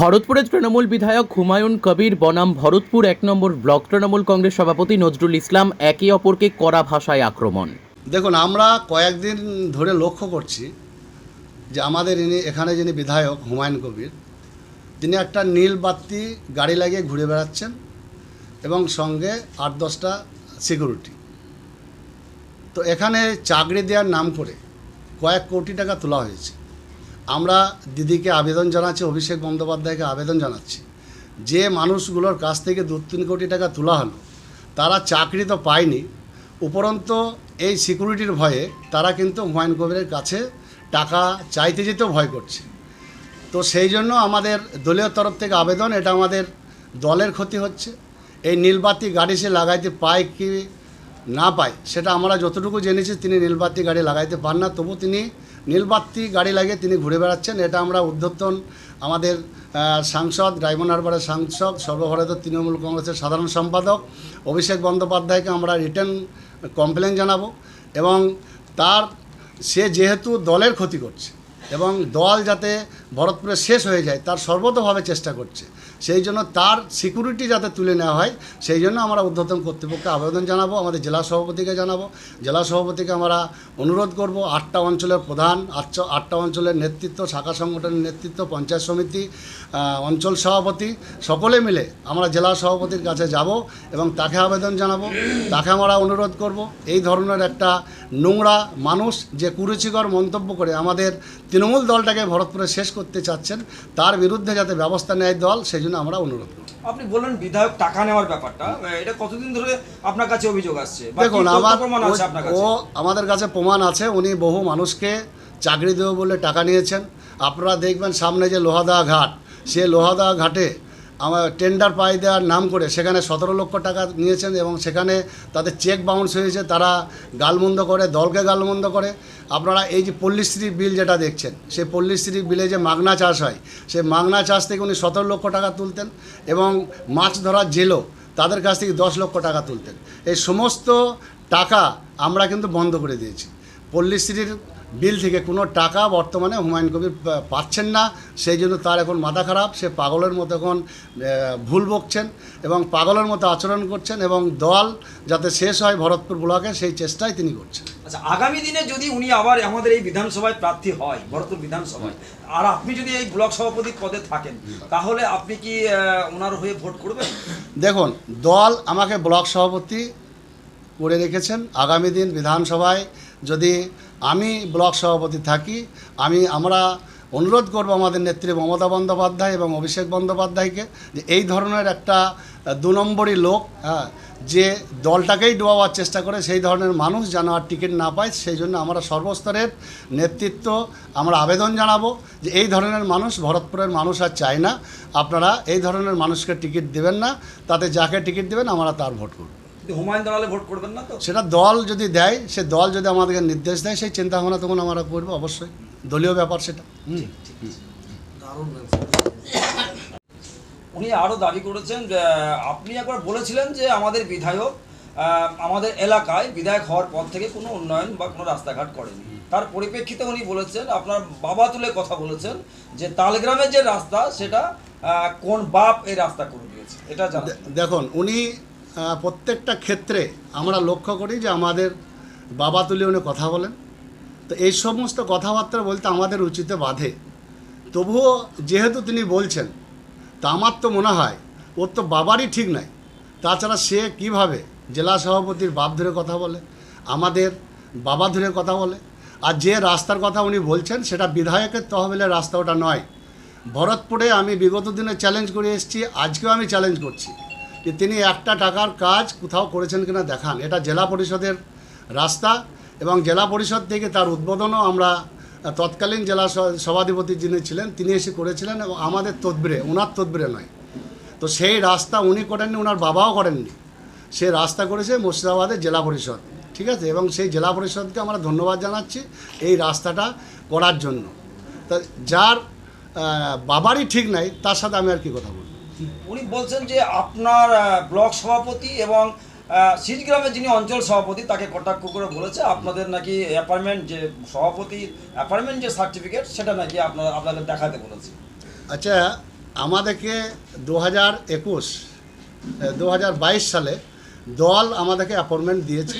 ভরতপুরের তৃণমূল বিধায়ক হুমায়ুন কবির বনাম ভরতপুর এক নম্বর ব্লক তৃণমূল কংগ্রেস সভাপতি নজরুল ইসলাম একে অপরকে কড়া ভাষায় আক্রমণ। দেখুন, আমরা কয়েকদিন ধরে লক্ষ্য করছি যে আমাদের ইনি, এখানে যিনি বিধায়ক হুমায়ুন কবির, তিনি একটা নীল বাতি গাড়ি লাগিয়ে ঘুরে বেড়াচ্ছেন এবং সঙ্গে আট দশটা সিকিউরিটি তো এখানে চাকরি দেওয়ার নাম করে কয়েক কোটি টাকা তোলা হয়েছে। আমরা দিদিকে আবেদন জানাচ্ছি, অভিষেক বন্দ্যোপাধ্যায়কে আবেদন জানাচ্ছি। যে মানুষগুলোর কাছ থেকে দু তিন কোটি টাকা তোলা হলো, তারা চাকরি তো পায়নি। উপরন্ত এই সিকিউরিটির ভয়ে তারা কিন্তু হুমায়ুন কবিরের কাছে টাকা চাইতে যেতেও ভয় করছে। তো সেই জন্য আমাদের দলীয় তরফ থেকে আবেদন, এটা আমাদের দলের ক্ষতি হচ্ছে। এই নীলবাতি গাড়ি সে লাগাইতে পায় কি না পায়, সেটা আমরা যতটুকু জেনেছি, তিনি নীলবাতি গাড়ি লাগাইতে পান না। তবু তিনি নীলবাতি গাড়ি লাগিয়ে তিনি ঘুরে বেড়াচ্ছেন। এটা আমরা উদ্ধর্তন আমাদের সাংসদ, ডায়মন্ড হারবারের সাংসদ, সর্বভারতীয় তৃণমূল কংগ্রেসের সাধারণ সম্পাদক অভিষেক বন্দ্যোপাধ্যায়কে আমরা রিটার্ন কমপ্লেন জানাব এবং তার, সে যেহেতু দলের ক্ষতি করছে এবং দল যাতে ভরতপুরে শেষ হয়ে যায়, তার সর্বতভাবে চেষ্টা করছে। সেই জন্য তার সিকিউরিটি যাতে তুলে নেওয়া হয়, সেই জন্য আমরা ঊর্ধ্বতন কর্তৃপক্ষকে আবেদন জানাব, আমাদের জেলা সভাপতিকে জানাব। জেলা সভাপতিকে আমরা অনুরোধ করব, আটটা অঞ্চলের প্রধান আটটা আটটা অঞ্চলের নেতৃত্ব, শাখা সংগঠনের নেতৃত্ব, পঞ্চায়েত সমিতি অঞ্চল সভাপতি, সকলে মিলে আমরা জেলা সভাপতির কাছে যাব এবং তাকে আবেদন জানাব। তাকে আমরা অনুরোধ করব, এই ধরনের একটা নোংরা মানুষ যে কুরুচিকর মন্তব্য করে আমাদের তৃণমূল দলটাকে ভরতপুরে শেষ করতে চাচ্ছেন, তার বিরুদ্ধে যাতে ব্যবস্থা নেয় দল, সেই জন্য আমরা অনুরোধ করব। আপনি বললেন বিধায়ক টাকা নেওয়ার ব্যাপারটা এটা কতদিন ধরে আপনার কাছে অভিযোগ আসছে? দেখুন আমার প্রমাণ আছে আপনার ও- কাছে? ও আমাদের কাছে প্রমাণ আছে উনি বহু মানুষকে চাকরি দেবো বলে টাকা নিয়েছেন। আপনারা দেখবেন সামনে যে লোহাদা ঘাট সে লোহাদা ঘাটে আমার টেন্ডার পাই দেওয়ার নাম করে সেখানে সতেরো লক্ষ টাকা নিয়েছেন এবং সেখানে তাদের চেক বাউন্স হয়েছে তারা গালমন্দ করে দলকে গালমন্দ করে। আপনারা এই যে পল্লীশ্রী বিল যেটা দেখছেন, সেই পল্লীশ্রী বিলে যে মাগনা চাষ হয়, সেই মাগনা চাষ থেকে উনি সতেরো লক্ষ টাকা তুলতেন এবং মাছ ধরার জেলও তাদের কাছ থেকে দশ লক্ষ টাকা তুলতেন। এই সমস্ত টাকা আমরা কিন্তু বন্ধ করে দিয়েছি। পল্লীশ্রীর বিল থেকে কোনো টাকা বর্তমানে হুমায়ুন কবির পাচ্ছেন না, সেই জন্য তার এখন মাথা খারাপ, সে পাগলের মতো এখন ভুল বকছেন এবং পাগলের মতো আচরণ করছেন এবং দল যাতে শেষ হয় ভরতপুর ব্লকে, সেই চেষ্টাই তিনি করছেন। আচ্ছা আগামী দিনে যদি উনি আবার আমাদের এই বিধানসভায় প্রার্থী হয়, ভরতপুর বিধানসভায়, আর আপনি যদি এই ব্লক সভাপতি পদে থাকেন, তাহলে আপনি কি ওনার হয়ে ভোট করবেন? দেখুন, দল আমাকে ব্লক সভাপতি করে রেখেছেন। আগামী দিন বিধানসভায় যদি আমি ব্লক সভাপতি থাকি, আমি, আমরা অনুরোধ করব আমাদের নেত্রী মমতা বন্দ্যোপাধ্যায় এবং অভিষেক বন্দ্যোপাধ্যায়কে যে এই ধরনের একটা দু নম্বরই লোক হ্যাঁ যে দলটাকেই ডোবাবার চেষ্টা করে সেই ধরনের মানুষ যেন আর টিকিট না পায় সেই জন্য আমরা সর্বস্তরের নেতৃত্ব আমরা আবেদন জানাব যে এই ধরনের মানুষ ভরতপুরের মানুষ আর চায় না। আপনারা এই ধরনের মানুষকে টিকিট দেবেন না তাতে যাকে টিকিট দেবেন আমরা তার ভোট করব। হুমায়ুন দালালে ভোট করবেন না তো? সেটা দল যদি দেয় সে দল যদি আমাদেরকে নির্দেশ দেয় সেই চিন্তা ভাবনা তখন আমরা করব অবশ্যই। দলীয় ব্যাপার সেটা। হুম। উনি আরও দাবি করেছেন আপনি একবার বলেছিলেন যে আমাদের বিধায়ক আমাদের এলাকায় বিধায়ক হওয়ার পর থেকে কোনো উন্নয়ন বা কোনো রাস্তাঘাট করেনি। তার পরিপ্রেক্ষিতে উনি বলেছেন, আপনার বাবা তুলে কথা বলেছেন যে তালগ্রামের যে রাস্তা, সেটা কোন বাপ এই রাস্তা করে দিয়েছে। এটা দেখুন, উনি প্রত্যেকটা ক্ষেত্রে আমরা লক্ষ্য করি যে আমাদের বাবা তুলে উনি কথা বলেন। তো এই সমস্ত কথাবার্তা বলতে আমাদের উচিতে বাধে। তবুও যেহেতু তিনি বলছেন তা আমার তো মনে হয়, ওর তো বাবারই ঠিক নাই। তাছাড়া সে কীভাবে জেলা সভাপতির বাপ ধরে কথা বলে, আমাদের বাবা ধরে কথা বলে, আর যে রাস্তার কথা উনি বলছেন, সেটা বিধায়কের তহবিলের রাস্তা ওটা নয়। ভরতপুরে আমি বিগত দিনে চ্যালেঞ্জ করে এসেছি, আজকেও আমি চ্যালেঞ্জ করছি যে তিনি একটা টাকার কাজ কোথাও করেছেন কিনা দেখান। এটা জেলা পরিষদের রাস্তা এবং জেলা পরিষদ থেকে তার উদ্বোধনও আমরা তৎকালীন জেলা সভাধিপতি যিনি ছিলেন, তিনি এসে করেছিলেন এবং আমাদের তদবিরে, ওনার তদবিরে নয়। তো সেই রাস্তা উনি করেননি, ওনার বাবাও করেননি। সে রাস্তা করেছে মুর্শিদাবাদের জেলা পরিষদ, ঠিক আছে? এবং সেই জেলা পরিষদকে আমরা ধন্যবাদ জানাচ্ছি এই রাস্তাটা করার জন্য। তা যার বাবারই ঠিক নাই, তার সাথে আমি আর কি কথা বলব? উনি বলছেন যে আপনার ব্লক সভাপতি এবং আহ, সিজগ্রামের যিনি অঞ্চল সভাপতি তাকে কটাক্ষ করে বলেছে আপনাদের নাকি অ্যাপার্টমেন্ট যে সভাপতি অ্যাপার্টমেন্ট যে সার্টিফিকেট সেটা নাকি আপনার আপনাদের দেখাতে বলেছে। আচ্ছা আমাদেরকে দু হাজার একুশ দু হাজার বাইশ সালে দল আমাদেরকে অ্যাপয়েন্টমেন্ট দিয়েছে।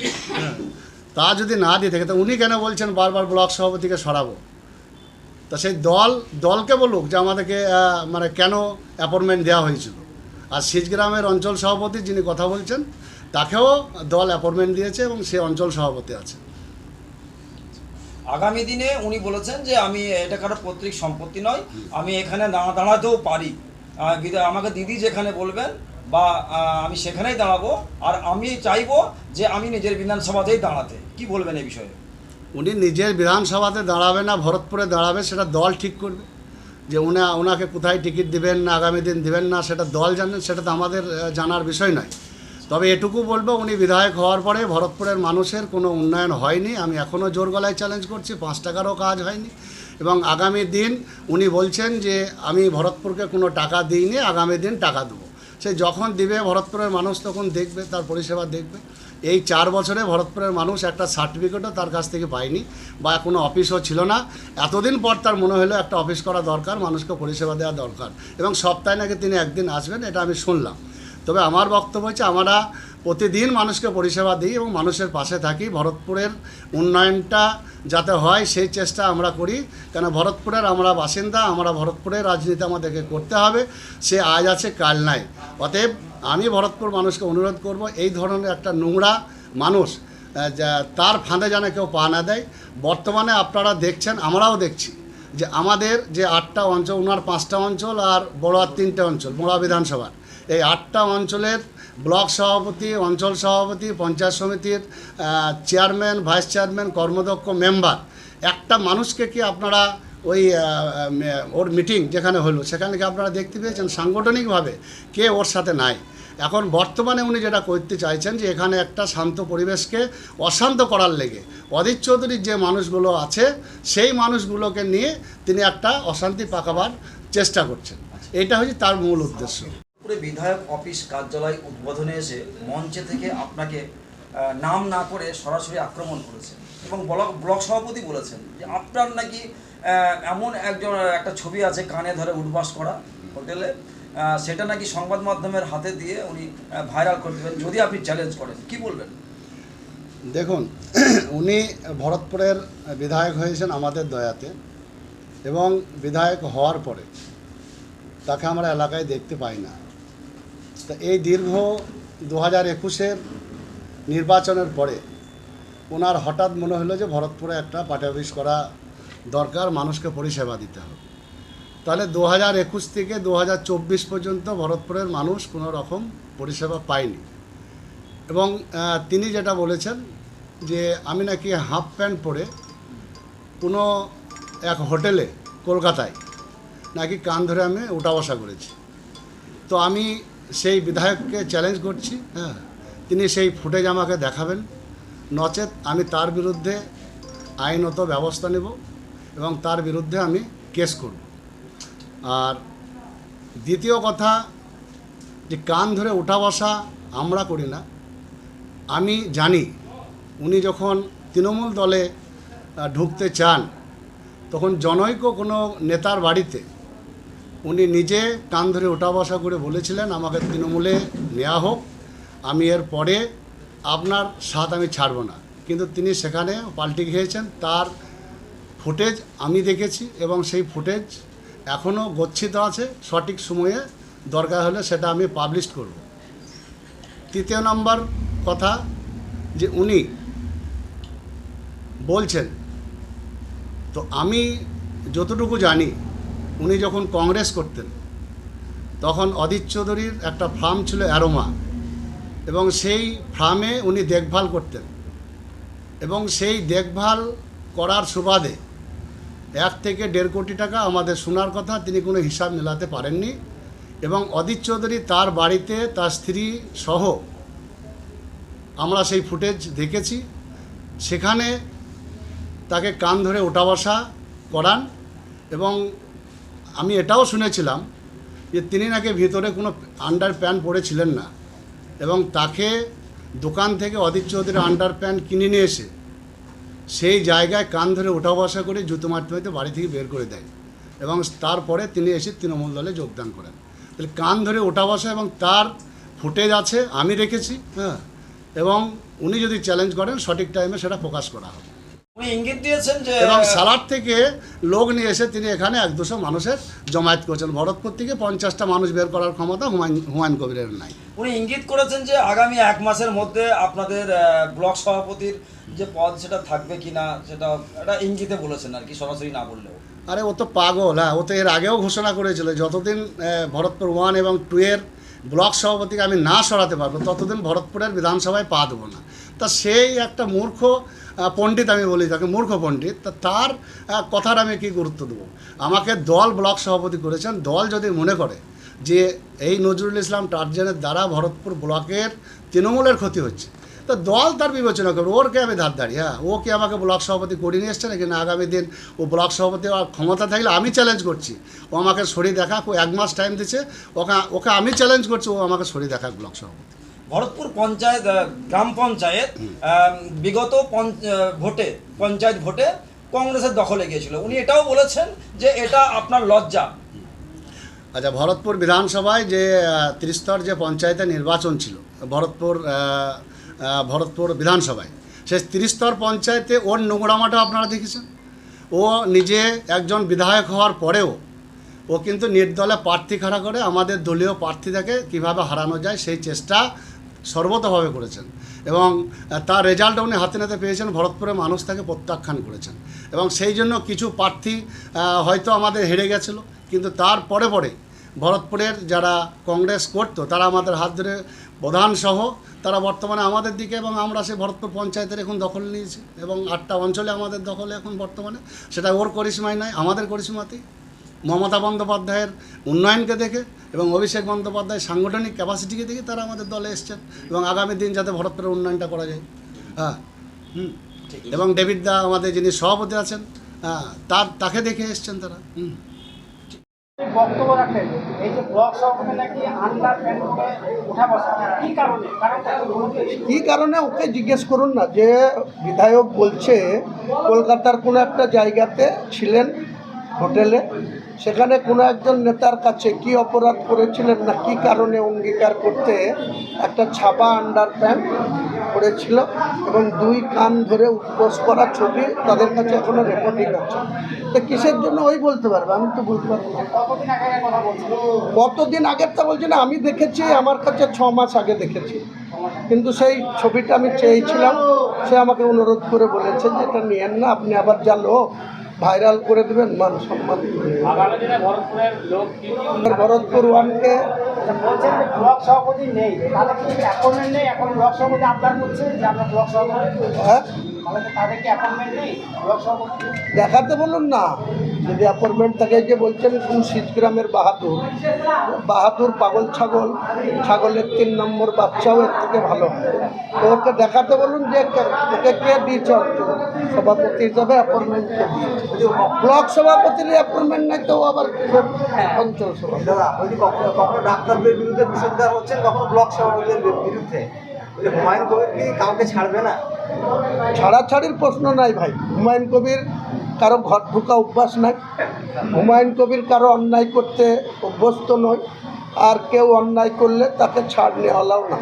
তা যদি না দিয়ে থাকে তো উনি কেন বলছেন বারবার ব্লক সভাপতিকে সরাবো? তা সেই দল দলকে বলুক যে আমাদেরকে মানে কেন অ্যাপয়েন্টমেন্ট দেওয়া হয়েছিল। আর সিজগ্রামের অঞ্চল সভাপতি যিনি কথা বলছেন তাকেও দল অ্যাপয়েন্টমেন্ট দিয়েছে এবং সে অঞ্চল সভাপতি আছে। আগামী দিনে উনি বলেছেন যে আমি এটা কারও পৈতৃক সম্পত্তি নয় আমি এখানে দাঁড়া দাঁড়াতেও পারি। আমাকে দিদি যেখানে বলবেন বা আমি সেখানেই দাঁড়াবো আর আমি চাইব যে আমি নিজের বিধানসভাতেই দাঁড়াতে। কি বলবেন এই বিষয়ে? উনি নিজের বিধানসভাতে দাঁড়াবে না ভরতপুরে দাঁড়াবে সেটা দল ঠিক করবে। যে উনি ওনাকে কোথায় টিকিট দিবেন না আগামী দিন দিবেন না সেটা দল জানেন সেটা তো আমাদের জানার বিষয় নয়। তবে এটুকু বলব, উনি বিধায়ক হওয়ার পরে ভরতপুরের মানুষের কোনো উন্নয়ন হয়নি। আমি এখনও জোর গলায় চ্যালেঞ্জ করছি, পাঁচ টাকারও কাজ হয়নি। এবং আগামী দিন উনি বলছেন যে, আমি ভরতপুরকে কোনো টাকা দিইনি, আগামী দিন টাকা দেবো। সে যখন দিবে ভরতপুরের মানুষ তখন দেখবে, তার পরিষেবা দেখবে। এই চার বছরে ভরতপুরের মানুষ একটা সার্টিফিকেটও তার কাছ থেকে পায়নি বা কোনো অফিসও ছিল না। এতদিন পর তার মনে হলো একটা অফিস করা দরকার, মানুষকে পরিষেবা দেওয়া দরকার। এবং সপ্তাহে নাকি তিনি একদিন আসবেন, এটা আমি শুনলাম। তবে আমার বক্তব্য হচ্ছে আমরা প্রতিদিন মানুষকে পরিষেবা দিই এবং মানুষের পাশে থাকি। ভরতপুরের উন্নয়নটা যাতে হয় সেই চেষ্টা আমরা করি। কেন ভরতপুরের আমরা বাসিন্দা, আমরা ভরতপুরের রাজনীতি আমাদেরকে করতে হবে। সে আজ আছে, কাল নাই। অতএব আমি ভরতপুর মানুষকে অনুরোধ করব, এই ধরনের একটা নোংরা মানুষ তার ফাঁদে যেন কেউ পা না দেয়। বর্তমানে আপনারা দেখছেন, আমরাও দেখছি যে আমাদের যে আটটা অঞ্চল ওনার পাঁচটা অঞ্চল আর বড়োয়ার তিনটে অঞ্চল বড়া বিধানসভার। এই আটটা অঞ্চলের ব্লক সভাপতি, অঞ্চল সভাপতি, পঞ্চায়েত সমিতির চেয়ারম্যান, ভাইস চেয়ারম্যান, কর্মদক্ষ, মেম্বার। একটা মানুষকে কি আপনারা ওই ওর মিটিং যেখানে হলো, সেখানে কি আপনারা দেখতে পেয়েছেন সাংগঠনিকভাবে? কে ওর সাথে নাই? এখন বর্তমানে উনি যেটা করতে চাইছেন যে এখানে একটা শান্ত পরিবেশকে অশান্ত করার লেগে অদিত চৌধুরীর যে মানুষগুলো আছে, সেই মানুষগুলোকে নিয়ে তিনি একটা অশান্তি পাকাবার চেষ্টা করছেন। এটা হচ্ছে তার মূল উদ্দেশ্য। পুরো বিধায়ক অফিস কার্যালয় উদ্বোধনে এসে মঞ্চে থেকে আপনাকে নাম না করে সরাসরি আক্রমণ করেছেন এবং ব্লক ব্লক সভাপতি বলেছেন যে আপনার নাকি এমন একজন একটা ছবি আছে কানে ধরে উঠবাস করা হোটেলে সেটা নাকি সংবাদ মাধ্যমের হাতে দিয়ে উনি ভাইরাল করে দেবেন, যদি আপনি চ্যালেঞ্জ করেন, কি বলবেন? দেখুন, উনি ভরতপুরের বিধায়ক হয়েছেন আমাদের দয়াতে এবং বিধায়ক হওয়ার পরে, তাকে আমরা এলাকায় দেখতে পাই না। তা এই দীর্ঘ দু হাজার একুশের নির্বাচনের পরে ওনার হঠাৎ মনে হলো যে ভরতপুরে একটা পার্টি অফিস করা দরকার, মানুষকে পরিষেবা দিতে হবে। তাহলে দু হাজার একুশ থেকে দু হাজার চব্বিশ পর্যন্ত ভরতপুরের মানুষ কোনো রকম পরিষেবা পায়নি। এবং তিনি যেটা বলেছেন যে আমি নাকি হাফ প্যান্ট পরে কোনো এক হোটেলে, কলকাতায় নাকি কান ধরে আমি উঠা বসা করেছি। তো আমি সেই বিধায়ককে চ্যালেঞ্জ করছি হ্যাঁ। তিনি সেই ফুটেজ আমাকে দেখাবেন। নচেত আমি তার বিরুদ্ধে আইনত ব্যবস্থা নেব এবং তার বিরুদ্ধে আমি কেস করব। আর দ্বিতীয় কথা, যে কান ধরে উঠা বসা আমরা করি না। আমি জানি, উনি যখন তৃণমূল দলে ঢুকতে চান, তখন জনৈক কোনো নেতার বাড়িতে উনি নিজে কান ধরে ওঠা বসা করে বলেছিলেন, আমাকে তৃণমূলে নেওয়া হোক, আমি এর পরে আপনার সাথ আমি ছাড়ব না। কিন্তু তিনি সেখানে পাল্টি খেয়েছেন। তার ফুটেজ আমি দেখেছি এবং সেই ফুটেজ এখনও গচ্ছিত আছে। সঠিক সময়ে দরকার হলে সেটা আমি পাবলিশ করব। তৃতীয় নম্বর কথা যে উনি বলছেন, তো আমি যতটুকু জানি উনি যখন কংগ্রেস করতেন, তখন অদিত চৌধুরীর একটা ফার্ম ছিল অ্যারোমা, এবং সেই ফার্মে উনি দেখভাল করতেন। এবং সেই দেখভাল করার সুবাদে এক থেকে দেড় কোটি টাকা আমাদের শোনার কথা, তিনি কোনো হিসাব মেলাতে পারেননি। এবং অদিত চৌধুরী তার বাড়িতে তার স্ত্রী সহ আমরা সেই ফুটেজ দেখেছি। সেখানে তাকে কান ধরে ওঠা বসা করান এবং আমি এটাও শুনেছিলাম যে তিনি নাকি ভিতরে কোনো আন্ডার প্যান্ট পরেছিলেন না এবং তাকে দোকান থেকে অদিত চৌধুরী আন্ডার প্যান্ট কিনে নিয়ে এসে সেই জায়গায় কান ধরে ওঠা বসা করে জুতো মারতে বাড়ি থেকে বের করে দেয় এবং তারপরে তিনি এসে তৃণমূল দলে যোগদান করেন। তাহলে কান ধরে ওঠা বসা এবং তার ফুটেজ আছে, আমি রেখেছি হ্যাঁ এবং উনি যদি চ্যালেঞ্জ করেন সঠিক টাইমে সেটা প্রকাশ করা হবে। ইঙ্গিত দিয়েছেন যে এবং সালার থেকে লোক নিয়ে এসে তিনি এখানে এক দুশো মানুষের জমায়েত করছেন। ভরতপুর থেকে পঞ্চাশটা মানুষ বের করার ক্ষমতা হুমায়ুন হুমায়ুন কবিরের নাই। উনি ইঙ্গিত করেছেন যে আগামী এক মাসের মধ্যে আপনাদের ব্লক সভাপতির যে পদ সেটা থাকবে কিনা সেটা একটা ইঙ্গিতে বলেছেন আর কি সরাসরি না বললেও। আরে ও তো পাগল হ্যাঁ ও তো এর আগেও ঘোষণা করেছিল যতদিন ভরতপুর ওয়ান এবং টু এর ব্লক সভাপতিকে আমি না সরাতে পারব ততদিন ভরতপুরের বিধানসভায় পা দেবো না। তা সেই একটা মূর্খ পণ্ডিত আমি বলি তাকে, মূর্খ পণ্ডিত, তা তার কথার আমি কি গুরুত্ব দেবো? আমাকে দল ব্লক সভাপতি করেছেন। দল যদি মনে করে যে এই নজরুল ইসলাম টার্জেনের দ্বারা ভরতপুর ব্লকের তৃণমূলের ক্ষতি হচ্ছে, তো দল তার বিবেচনা করবে। ওর কে আমি ধার দাঁড়ি হ্যাঁ ও কি আমাকে ব্লক সভাপতি করিয়ে নিয়ে এসছে নাকি? না, আগামী দিন ও ব্লক সভাপতি ক্ষমতা থাকলে আমি চ্যালেঞ্জ করছি। ও আমাকে সরিয়ে দেখা ও এক মাস টাইম দিচ্ছে, ওকে ওকে আমি চ্যালেঞ্জ করছি, ও আমাকে সরিয়ে দেখা ব্লক সভাপতি। ভরতপুর পঞ্চায়েত গ্রাম পঞ্চায়েত বিগত ভোটে পঞ্চায়েত ভোটে কংগ্রেসের দখলে গিয়েছিল। উনি এটাও বলেছেন যে এটা আপনার লজ্জা। আচ্ছা ভরতপুর বিধানসভায় যে ত্রিস্তর যে পঞ্চায়েতের নির্বাচন ছিল ভরতপুর ভরতপুর বিধানসভায় সেই ত্রিস্তর পঞ্চায়েতে ওর নোংরামাটা আপনারা দেখেছেন? ও নিজে একজন বিধায়ক হওয়ার পরেও ও কিন্তু নির্দলে প্রার্থী খাড়া করে আমাদের দলীয় প্রার্থীটাকে কীভাবে হারানো যায় সেই চেষ্টা সর্বতভাবে করেছেন। এবং তার রেজাল্ট উনি হাতে নাতে পেয়েছেন ভরতপুরের মানুষ তাকে প্রত্যাখ্যান করেছেন। এবং সেই জন্য কিছু প্রার্থী হয়তো আমাদের হেরে গেছিল, কিন্তু তার পরে পরে ভরতপুরের যারা কংগ্রেস করতো, তারা আমাদের হাত ধরে প্রধানসহ তারা বর্তমানে আমাদের দিকে এবং আমরা সেই ভরতপুর পঞ্চায়েতের এখন দখল নিয়েছি। এবং আটটা অঞ্চলে আমাদের দখলে এখন বর্তমানে। সেটা ওর করিশ্মাই নয় আমাদের করিশ্মাতেই। মমতা বন্দ্যোপাধ্যায়ের উন্নয়নকে দেখে এবং অভিষেক বন্দ্যোপাধ্যায়ের সাংগঠনিক ক্যাপাসিটিকে দেখে তারা আমাদের দলে এসছেন এবং আগামী দিন যাতে ভরতপুরের উন্নয়নটা করা যায়। হ্যাঁ হুম। ঠিক। এবং ডেভিড দা আমাদের যিনি সভাপতি আছেন হ্যাঁ তার তাকে দেখে এসছেন তারা। হুম। বক্তব্য রাখেন এই যে ব্লক সভাপতি নাকি আন্ডার উঠা বসা কি কারণে? কি কারণে? ওকে জিজ্ঞেস করুন না যে বিধায়ক বলছে কলকাতার কোনো একটা জায়গাতে ছিলেন হোটেলে সেখানে কোনো একজন নেতার কাছে কি অপরাধ করেছিলেন না কি কারণে অঙ্গীকার করতে একটা ছাপা আন্ডার প্যান্ট করেছিল এবং দুই কান ধরে উপোস করা ছবি তাদের কাছে এখনও রেকর্ডিং আছে। তো কিসের জন্য ওই বলতে পারবে? আমি তো বলতে পারব না। কতদিন আগের বলছেন বলছি না আমি দেখেছি আমার কাছে ছ মাস আগে দেখেছি। কিন্তু সেই ছবিটা আমি চেয়েছিলাম সে আমাকে অনুরোধ করে বলেছে যে এটা নিয়েন না আপনি আবার যা লোক ভাইরাল করে দেবেন মান সম্মান ভরতপুর ওয়ানকে বলছেন সভাপতি নেই তাহলে কি অ্যাপয়েন্টমেন্ট নেই? এখন ব্লক সভাপতি আবদার করছে যে আমরা ব্লক সভাপতি হ্যাঁ? তাহলে কি অ্যাপয়েন্টমেন্ট নেই? দেখাতে বলুন না। যদি অ্যাপয়েন্টমেন্ট থাকে যে বলছেন কোন শীতগ্রামের বাহাদুর বাহাদুর পাগল ছাগল ছাগলের তিন নম্বর বাচ্চাও এর থেকে ভালো হয়। তো ওকে দেখাতে বলুন যে কে- ওকে কে দিয়েছে সভাপতি হিসাবে অ্যাপয়েন্টমেন্ট ব্লক সভাপতির অ্যাপয়েন্টমেন্ট নাই তো আবার অঞ্চল সভাপতি কখনো ডাক্তারদের বিরুদ্ধে বিষোদ্গার হচ্ছেন? কখনো ব্লক সভাপতিদের বিরুদ্ধে? হুমায়ুন কবির কি কাউকে ছাড়বে না? ছাড়াছাড়ির প্রশ্ন নাই ভাই। হুমায়ুন কবির কারও ঘর ঢুকা অভ্যাস নাই। হুমায়ুন কবির কারও অন্যায় করতে অভ্যস্ত নয়। আর কেউ অন্যায় করলে তাকে ছাড় নেওয়ালাও না।